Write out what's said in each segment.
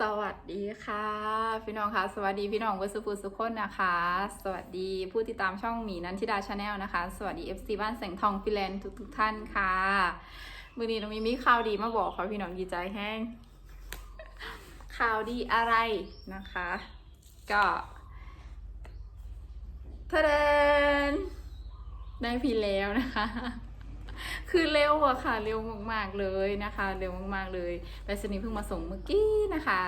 สวัสดีค่ะ พี่น้องคะสวัสดีพี่น้องวัสดุสุขคนนะคะ สวัสดีผู้ติดตามช่องหมีนันทิดาชาแนลนะคะ สวัสดี FC บ้านแสงทองฟิแลนด์ทุกทุกๆท่านค่ะมือนี้เรามีมีข่าวดีมาบอกค่ะพี่น้องดีใจแห้งข่าวดีอะไรนะคะ ก็ทะเดนได้พีแล้วนะคะ คือเร็วอะค่ะเร็วมากๆเลยนะคะ เร็วมากๆเลยไปรษณีเพิ่งมาส่งเมื่อกี้นะคะ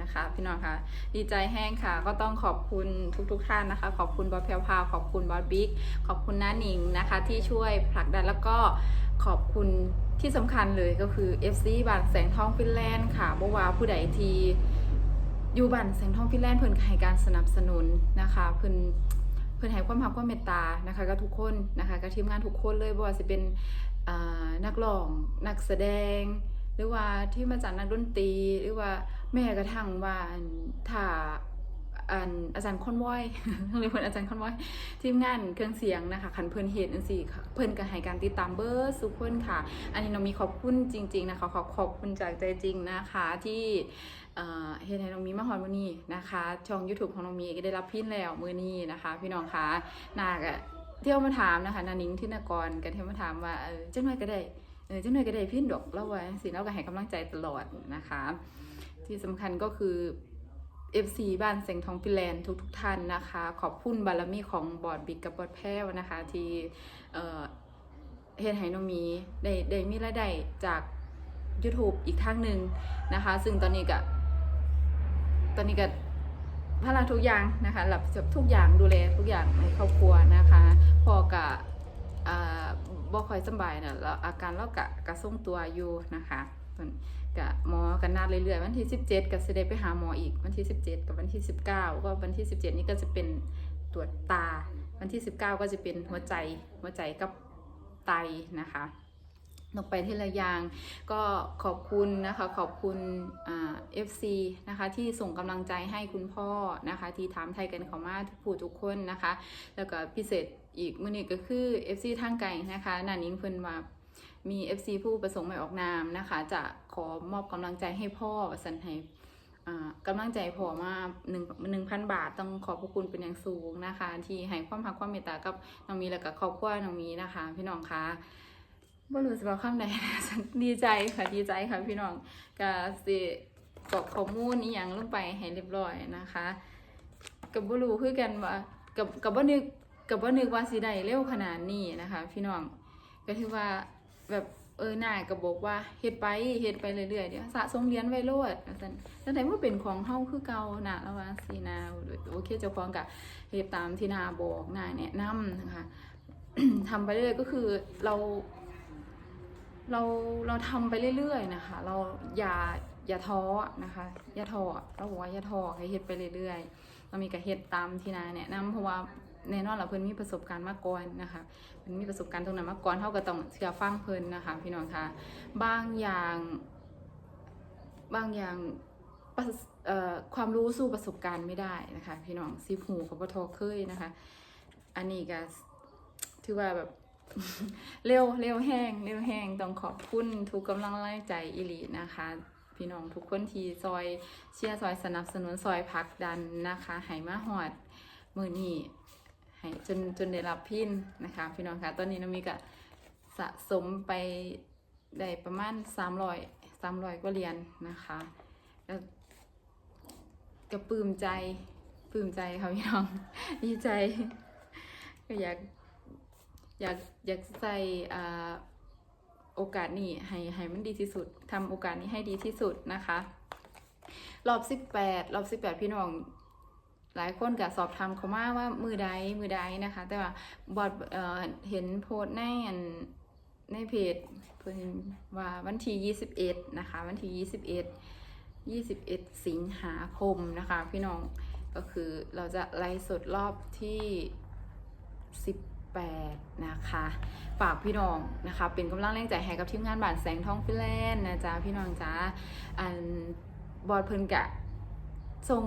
นะคะพี่น้องคะดีใจแห้งค่ะ ก็ต้องขอบคุณทุกๆทท่านนะคะ ขอบคุณบอสแพรวพาขอบคุณบอสบิ๊กขอบคุณน้าหนิงนะคะ ที่ช่วยผลักดันแล้วก็ขอบคุณที่สำคัญเลยก็คือ FC บานแสงทองฟินแลนด์ค่ะบ่วาผู้ใดทีอยู่บ้านแสงทองฟินแลนด์เพิ่นให้การสนับสนุนนะคะเพิ่น เพิ่นให้ความรักความเมตตานะคะกับทุกคนนะคะกับทีมงานทุกคนเลยบ่ว่าจะเป็นนักร้องนักแสดง หรือว่าที่มาจากนักดนตรี หรือว่าแม่กระทั่งว่าอันถ้า อันอาจารย์คอนว้อยเรียกเพิ่อนอาจารย์คอนว้อยทีมงานเครื่องเสียงนะคะคันเพิ่อนเฮ็ดจังซี่เพิ่อนก็ให้การติดตามเบอร์สุกคนค่ะ อันนี้น้องมีขอบคุณจริง ๆ นะคะขอขอบคุณจากใจจริงนะคะที่เฮ็ดให้น้องมีมาฮอดมื้อนี้นะคะ ช่อง YouTube ของน้องมีก็ได้รับพินแล้วมือนี้นะคะ พี่น้องคะนาก็เที่ยวมาถามนะคะนานิงทินกรก็เที่ยวมาถามว่าเออจังหน่อยก็ได้เออจังหน่อยก็ได้พินดอกแล้วว่าจังซี่เราก็ให้กำลังใจตลอดนะคะ ที่สำคัญก็คือ FC บ้านแสงทองฟิแลนด์ทุกๆท่านนะคะ ขอบคุณบารมีของบอร์ดบิ๊กกับบอร์ดแพ้วนะคะ ที่เอ่อเฮ็ดให้น้องมีได้ได้มีรายได้จาก YouTube อีกทางหนึ่งนะคะ ซึ่งตอนนี้ก็ตอนนี้ก็พลังทุกอย่างนะคะรับผิดชอบทุกอย่างดูแลทุกอย่างในครอบครัวนะคะพอกะบ่ค่อยสบายนะแล้วอาการเรากะกะส่งตัวอยู่นะคะ เพิ่นกะหมอกันนัดเรื่อยๆวันที่ 17ก็สิได้ไปหาหมออีกวันที่ 17 กับวันที่ 19 ก็วันที่ 17 นี่ก็จะเป็นตรวจตา วันที่ 19 ก็จะเป็นหัวใจหัวใจกับไตนะคะลงไปทีละอย่างก็ขอบคุณนะคะขอบคุณเอ่า FC นะคะที่ส่งกำลังใจให้คุณพ่อนะคะที่ถามไทยกันเขามาทุกผู้ทุกคนนะคะ แล้วก็พิเศษอีกมื้อนี้ก็คือ FC ทางไกลนะคะนานิ้งเพิ่นว่า มี FC ผู้ประสงค์ไม่ออกนามนะคะ จะขอมอบกำลังใจให้พ่อสันให้อ่ากำลังใจพอมาหนึ่งหนึ่งพันบาทต้องขอบพระคุณเป็นอย่างสูงนะคะ ที่ให้ความรักความเมตตากับน้องมีแล้วก็ครอบครัวน้องมีนะคะ พี่น้องคะบ่รู้สิว่าคำใดดีใจค่ะดีใจค่ะพี่น้องก็สิกอกข้อมูลอีหยังลงไปให้เรียบร้อยนะคะ กับบ่รู้คือกันว่ากับกับบ่นึกกับบ่นึกว่าสิได้เร็วขนาดนี้นะคะ พี่น้องก็ถือว่า แบบเออหน้าก็บอกว่าเฮ็ดไปเฮ็ดไปเรื่อยๆเดี๋ยวสะสมเหรียญไว้โลดว่าซั่นจังได๋บ่เป็นของเฮาคือเก่านะแล้วว่าสินะโอเคเจ้าของก็เฮ็ดตามที่นาบอกนาแนะนำนะคะทำไปเรื่อยก็คือเรา เราเราทำไปเรื่อยๆนะคะ เราอย่าอย่าท้อนะคะ อย่าท้อเราบอกว่าอย่าท้อให้เฮ็ดไปเรื่อยๆเรามีกระเฮ็ดตามที่นาแนะนำเพราะว่า แน่นอนเราเพิ่นมีประสบการณ์มาก่อนนะคะเพิ่นมีประสบการณ์ตรงนั้นมาก่อนเท่าก็ต้องเชื่อฟังเพิ่นนะคะ พี่น้องคะบางอย่าง บางอย่างความรู้สู้ประสบการณ์ไม่ได้นะคะ พี่น้องซิบหูกับปทอเคยนะคะ อันนี้ก็ถือว่าแบบเร็วเร็วแห้งเร็วแห้งต้องขอบคุณทุกกำลังแรงใจอิลีนะคะ พี่น้องทุกคนที่ซอยเชียร์ซอยสนับสนุนซอยพักดันนะคะให้มาหอดมือนี้ ให้จนจนได้รับพินนะคะ พี่น้องคะตอนนี้น้องมีก็สะสมไปได้ประมาณสามร้อยสามร้อยกว่าเหรียญนะคะก็ก็ปลื้มใจปลื้มใจค่ะพี่น้องดีใจ ก็อยากอยากอยากใส่อ่าโอกาสนี้ให้ให้มันดีที่สุดทำโอกาสนี้ให้ดีที่สุดนะคะ รอบสิบแปดรอบสิบแปดพี่น้อง หลายคนก็สอบถามเขามาว่ามือใดมือใดนะคะ แต่ว่าบอดเเห็นโพสในอันในเพจเพิ่นว่าวันที่ยี่สิบเอ็ดนะคะ วันที่ยี่สิบเอ็ดยี่สิงหาคมนะคะ พี่น้องก็คือเราจะไลฟ์สดรอบที่สิบ8นะคะ ฝากพี่น้องนะคะ เป็นกำลังแรงใจให้กับทีมงานบ้านแสงทองฟินแลนด์นะจ๊ะ พี่น้องจ๊ะอันบอดเพิ่นกะทรง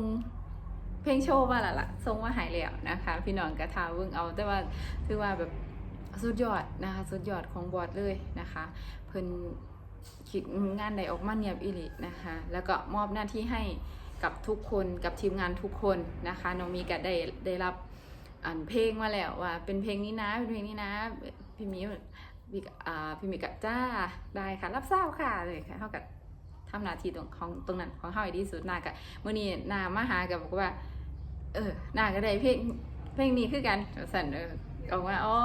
เพลงโชว์มาละล่ะทรงว่าหายแล้วนะคะ พี่น้องกระทาเบิ่งเอาแต่ว่าถือว่าแบบสุดยอดนะคะสุดยอดของบอดเลยนะคะ เพิ่นคิดงานใดออกมาเนียบอิลินะคะ แล้วก็มอบหน้าที่ให้กับทุกคนกับทีมงานทุกคนนะคะน้องมีก็ได้ได้รับอันเพลงมาแล้วว่า เป็นเพลงนี้นะเป็นเพลงนี้นะพี่มีพี่ก็อ่าพี่มีกับจ้าได้ค่ะรับทราบค่ะเลยค่ะเท่ากับ ทำหน้าที่ตรงของตรงนั้นของเฮาให้ดีสุดนากับเมื่อนี้นามาหากับบอกว่า เออนาก็ได้เพลงเพลงนี้คือกันสั่นเออออกมาอ๋อ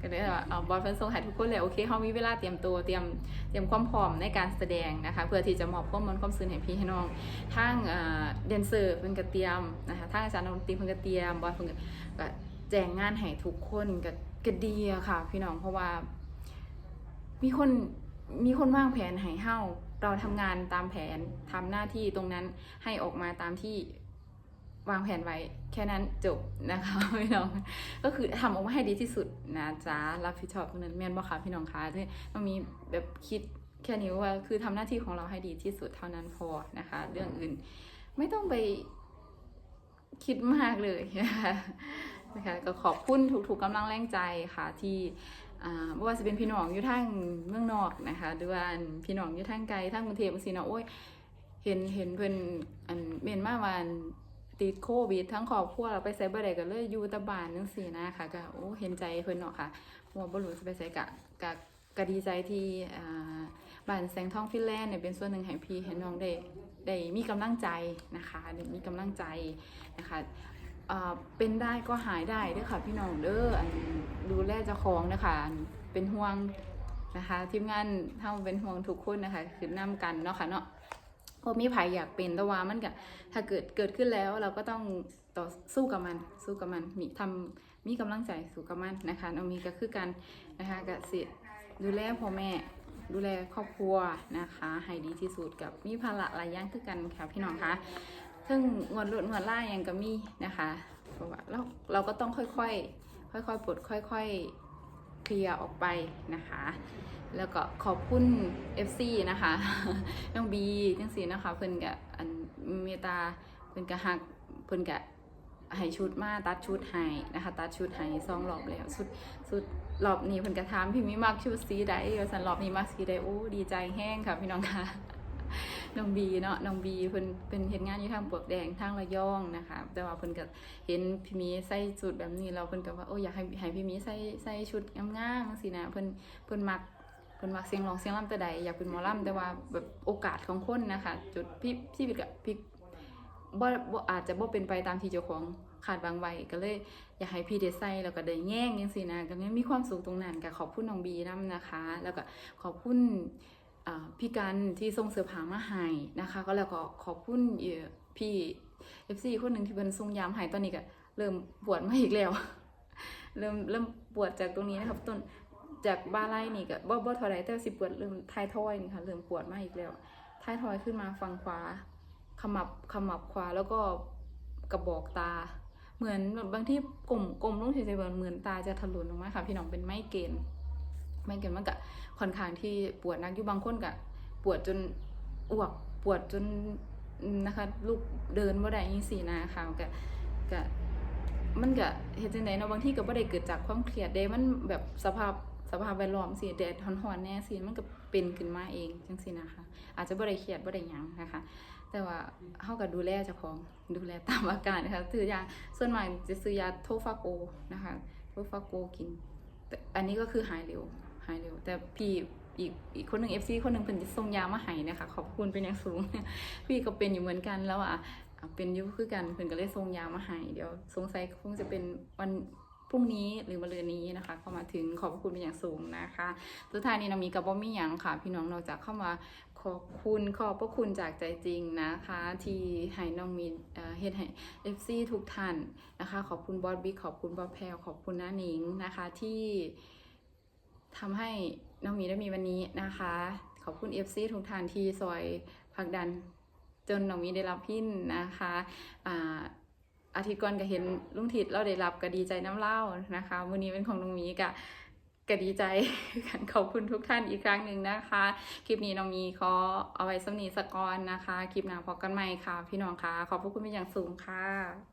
ก็เลยว่าเอาบอลเพิ่นส่งให้ทุกคนเลยโอเคเฮามีเวลาเตรียมตัวเตรียมเตรียมความพร้อมในการแสดงนะคะเพื่อที่จะมอบความมันความซื่นให้พี่ให้น้องทางเอ่อแดนเซอร์เพิ่นก็เตรียมนะคะทางอาจารย์ดนตรีเพิ่นก็เตรียมบอลเพิ่นก็ก็แจ้งงานให้ทุกคนก็ก็ดีอะค่ะ พี่น้องเพราะว่า มีคนมีคนวางแผนให้เฮา เราทำงานตามแผนทำหน้าที่ตรงนั้นให้ออกมาตามที่วางแผนไว้แค่นั้นจบนะคะพี่น้องก็คือทำออกมาให้ดีที่สุดนะจ๊ะรับผิดชอบตรงนั้นแม่นบ่คะพี่น้องคะที่มันมีแบบคิดแค่นี้ว่าคือทำหน้าที่ของเราให้ดีที่สุดเท่านั้นพอนะคะ เรื่องอื่นไม่ต้องไปคิดมากเลยนะคะนะคะก็ขอบคุณทุกๆกำลังแรงใจค่ะที่ บ่ว่าจะเป็นพี่น้องอยู่ทางเมืองนอกนะคะหรือว่าพี่น้องอยู่ทางไกลทางกรุงเทพจังซี่เนาะโอ้ยเห็นเห็นเพิ่นอันเมนมาวันติดโควิดทั้งครอบครัวเราไปไสบ่ได้ก็เลยอยู่ตะบานจังซี่นะคะก็โอ้เห็นใจเพิ่นเนาะค่ะว่าบ่รู้สิไปไสกะกะก็ดีใจที่อ่าบ้านแสงทองฟินแลนด์เนี่ยเป็นส่วนหนึ่งให้พี่ให้น้องได้ได้มีกำลังใจนะคะได้มีกำลังใจนะคะ เป็นได้ก็หายได้เด้วยค่ะพี่น้องเด้ออันดูแลเจ้าของนะคะเป็นห่วงนะคะทีมงานเท่าเป็นห่วงทุกคนนะคะคือนำกันเนาะค่ะเนาะพอมีภัยอยากเป็นแต่ว่ามันก็ถ้าเกิดเกิดขึ้นแล้วเราก็ต้องต่อสู้กับมัน สู้กับมันมีทำมีกำลังใจสู้กับมันนะคะเอามีก็คือกันนะคะกสิดูแลพ่อแม่ดูแลครอบครัวนะคะ ให้ดีที่สุดกับมีภาระหลายอย่างคือกันค่ะพี่น้องคะ ซึ่งงวดลดงวดล่ายังก็มีนะคะเพราะว่าเราเราก็ต้องค่อยๆค่อยๆปลดค่อย ๆ เคลียร์ออกไปนะคะ แล้วก็ขอบคุณ FC นะคะน้องบีจังสีนะคะเพิ่นกะอันเมตาเพิ่นกะหักเพิ่นกะให้ชุดมาตัดชุดให้นะคะ ตัดชุดให้ซองรอบแล้วชุดชุดรอบนี้เพิ่นกะถามพี่มีมักชุดสีใดว่าสันรอบนี้มักสีใดโอ้ดีใจแห้งค่ะพี่น้องค่ะ น้องบีเนาะน้องบีเพิ่นเป็นเฮ็ดงานอยู่ทางปวกแดงทางระยองนะคะแต่ว่าเพิ่นก็เห็นพี่มีใส่ชุดแบบนี้แล้วเพิ่นก็ว่าโอ้อยากให้ให้พี่มีใส่ใส่ชุดงามๆจังซี่นะเพิ่นเพิ่นมักเพิ่นมักเสียงร้องเสียงร่ำแต่ใดอยากเป็นหมอลำแต่ว่าแบบโอกาสของคนนะคะจุดพี่พี่กับพี่บ่บ่อาจจะบ่เป็นไปตามที่เจ้าของคาดหวังไว้ก็เลยอยากให้พี่ได้ใส่แล้วก็ได้แย่งจังซี่นะก็เลยมีความสุขตรงนั้นก็ขอบคุณน้องบีนํนะคะ แล้วก็ขอบคุณอ่า พี่กันที่ส่งเสื้อผ้ามาให้นะคะ ก็แล้วก็ขอบคุณเอ่อพี่ FC คนหนึ่งที่เป็นส่งยามให้ตอนนี้ก็เริ่มปวดมาอีกแล้ว เริ่มเริ่มปวดจากตรงนี้นะครับต้นจากบ้าไล่นี่ก็บ่บ่เท่าไรแต่สิปวดเริ่มท้ายทอยนี่ค่ะเริ่มปวดมาอีกแล้วท้ายทอยขึ้นมาฝั่งขวาขมับขมับขวาแล้วก็กระบอกตา เหมือนแบบบางที่กลมกลมลงเฉยๆเหมือนตาจะทะลุออกมาค่ะ พี่น้องเป็นไมเกรน ไมเกรนมันก็ค่อนข้างที่ปวดนักอยู่บางคนก็ปวดจนอ้วกปวดจนนะคะลูกเดินบ่ได้จังซี่นะคะก็ก็มันก็เฮ็ดจังไดเนาะบางที่ก็บ่ได้เกิดจากความเครียดเด้มันแบบสภาพสภาพแวดล้อมสิแดดร้อนๆแน่สิมันก็เป็นขึ้นมาเองจังซี่นะคะ อาจจะบ่ได้เครียดบ่ได้หยังนะคะ แต่ว่าเฮาก็ดูแลเจ้าของดูแลตามอาการนะคะซื้อยาส่วนมากจะซื้อยาโทฟาโกนะคะโทฟาโกกินแต่อันนี้ก็คือหายเร็ว หายเร็ว แต่พี่อีกอีกคนหนึ่ง FC คนหนึ่งเป็นส่งยามาให้นะคะขอบคุณเป็นอย่างสูง พี่ก็เป็นอยู่เหมือนกันแล้วอะเป็นยุคือกันเพิ่นก็เลยส่งยามาให้เดี๋ยวสงสัยคงจะเป็นวันพรุ่งนี้หรือมะรืนนี้นะคะเข้ามาถึงขอบคุณเป็นอย่างสูงนะคะ สุดท้ายนี้น้องมีกับบ่มีหยังค่ะ พี่น้องนอกจากเข้ามาขอบคุณขอบพระคุณจากใจจริงนะคะ ที่ให้น้องมีเอ่อเฮ็ดให้ FC ทุกท่านนะคะ ขอบคุณบอสบิ๊กขอบคุณบอสแพลขอบคุณน้าหนิงนะคะที่ ทำให้น้องหมีได้มีวันนี้นะคะ ขอบคุณ FC ทุกท่านที่ซอยผักดันจนน้องมีได้รับพินนะคะอ่าอาทิตย์ก่อนก็เห็นลุงทิดเราได้รับก็ดีใจน้ำเล่านะคะวันนี้เป็นของน้องมีกะก็ดีใจขอบคุณทุกท่านอีกครั้งหนึ่งนะคะ คลิปนี้น้องมีขอเอาไว้สำนีสกอนนะคะ คลิปหน้าพบกันใหม่ค่ะ พี่น้องค่ะ ขอบพระคุณเป็นอย่างสูงค่ะ